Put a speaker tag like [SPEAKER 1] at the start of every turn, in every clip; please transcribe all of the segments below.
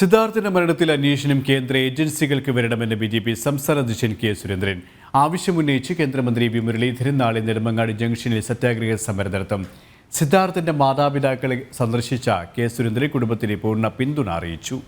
[SPEAKER 1] സിദ്ധാർത്ഥിന്റെ മരണത്തിൽ അന്വേഷണം കേന്ദ്ര ഏജൻസികൾക്ക് വരണമെന്ന് ബി ജെ പി സംസ്ഥാന അധ്യക്ഷൻ കെ സുരേന്ദ്രൻ. ആവശ്യമുന്നയിച്ച് കേന്ദ്രമന്ത്രി വി മുരളീധരൻ നാളെ നെടുമങ്ങാട് ജംഗ്ഷനിൽ സത്യാഗ്രഹ സമരം നടത്തും. സിദ്ധാർത്ഥിന്റെ മാതാപിതാക്കളെ സന്ദർശിച്ച കെ സുരേന്ദ്രൻ കുടുംബത്തിന് പൂർണ പിന്തുണ അറിയിച്ചു.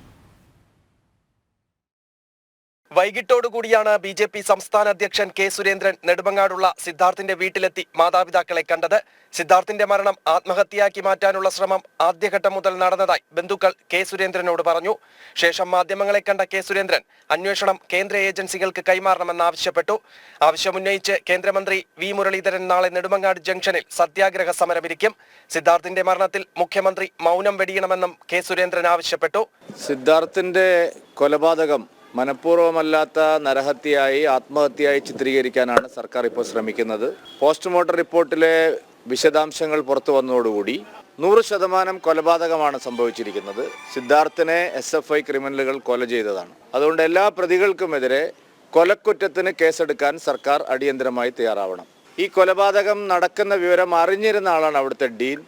[SPEAKER 2] വൈകിട്ടോടുകൂടിയാണ് ബി ജെ പി സംസ്ഥാന അധ്യക്ഷൻ കെ സുരേന്ദ്രൻ നെടുമങ്ങാടുള്ള സിദ്ധാർത്ഥിന്റെ വീട്ടിലെത്തി മാതാപിതാക്കളെ കണ്ടത്. സിദ്ധാർത്ഥിന്റെ മരണം ആത്മഹത്യയാക്കി മാറ്റാനുള്ള ശ്രമം ആദ്യഘട്ടം മുതൽ നടന്നതായി ബന്ധുക്കൾ കെ സുരേന്ദ്രനോട് പറഞ്ഞു. ശേഷം മാധ്യമങ്ങളെ കണ്ട കെ സുരേന്ദ്രൻ അന്വേഷണം കേന്ദ്ര ഏജൻസികൾക്ക് കൈമാറണമെന്നാവശ്യപ്പെട്ടു ആവശ്യമുന്നയിച്ച് കേന്ദ്രമന്ത്രി വി മുരളീധരൻ നാളെ നെടുമങ്ങാട് ജംഗ്ഷനിൽ സത്യാഗ്രഹ സമരമിരിക്കും സിദ്ധാർത്ഥിന്റെ മരണത്തിൽ മുഖ്യമന്ത്രി മൗനം വെടിയണമെന്നും കെ സുരേന്ദ്രൻ ആവശ്യപ്പെട്ടു.
[SPEAKER 3] സിദ്ധാർത്ഥിന്റെ കൊലപാതകം മനഃപൂർവമല്ലാത്ത നരഹത്യയായി ആത്മഹത്യയായി ചിത്രീകരിക്കാനാണ് സർക്കാർ ഇപ്പോൾ ശ്രമിക്കുന്നത്. പോസ്റ്റ്മോർട്ടം റിപ്പോർട്ടിലെ വിശദാംശങ്ങൾ പുറത്തു വന്നതോടുകൂടി നൂറ് ശതമാനം കൊലപാതകമാണ് സംഭവിച്ചിരിക്കുന്നത്. സിദ്ധാർത്ഥിനെ എസ് എഫ് ഐ ക്രിമിനലുകൾ കൊല ചെയ്തതാണ്. അതുകൊണ്ട് എല്ലാ പ്രതികൾക്കുമെതിരെ കൊലക്കുറ്റത്തിന് കേസെടുക്കാൻ സർക്കാർ അടിയന്തരമായി തയ്യാറാവണം. ഈ കൊലപാതകം നടക്കുന്ന വിവരം അറിഞ്ഞിരുന്ന ആളാണ് അവിടുത്തെ ഡീൻ.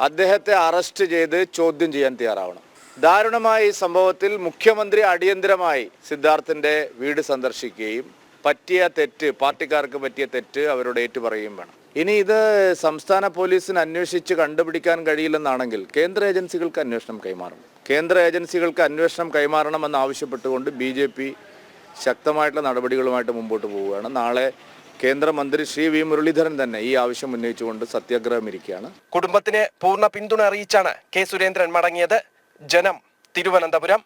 [SPEAKER 3] അദ്ദേഹത്തെ അറസ്റ്റ് ചെയ്ത് ചോദ്യം ചെയ്യാൻ തയ്യാറാവണം. ദാരുണമായ ഈ സംഭവത്തിൽ മുഖ്യമന്ത്രി അടിയന്തരമായി സിദ്ധാർത്ഥിന്റെ വീട് സന്ദർശിക്കുകയും പറ്റിയ തെറ്റ് പാർട്ടിക്കാർക്ക് പറ്റിയ തെറ്റ് അവരോട് ഏറ്റുപറയുകയും വേണം. ഇനി ഇത് സംസ്ഥാന പോലീസിന് അന്വേഷിച്ച് കണ്ടുപിടിക്കാൻ കഴിയില്ലെന്നാണെങ്കിൽ കേന്ദ്ര ഏജൻസികൾക്ക് അന്വേഷണം കൈമാറണം. കേന്ദ്ര ഏജൻസികൾക്ക് അന്വേഷണം കൈമാറണമെന്ന് ആവശ്യപ്പെട്ടുകൊണ്ട് ബി ജെ പി ശക്തമായിട്ടുള്ള നടപടികളുമായിട്ട് മുമ്പോട്ട് പോവുകയാണ്. നാളെ കേന്ദ്രമന്ത്രി ശ്രീ വി മുരളീധരൻ തന്നെ ഈ ആവശ്യം ഉന്നയിച്ചുകൊണ്ട് സത്യാഗ്രഹം ഇരിക്കുകയാണ്.
[SPEAKER 2] കുടുംബത്തിന് പൂർണ പിന്തുണ അറിയിച്ചാണ് കെ സുരേന്ദ്രൻ മടങ്ങിയത്. ജനം തിരുവനന്തപുരം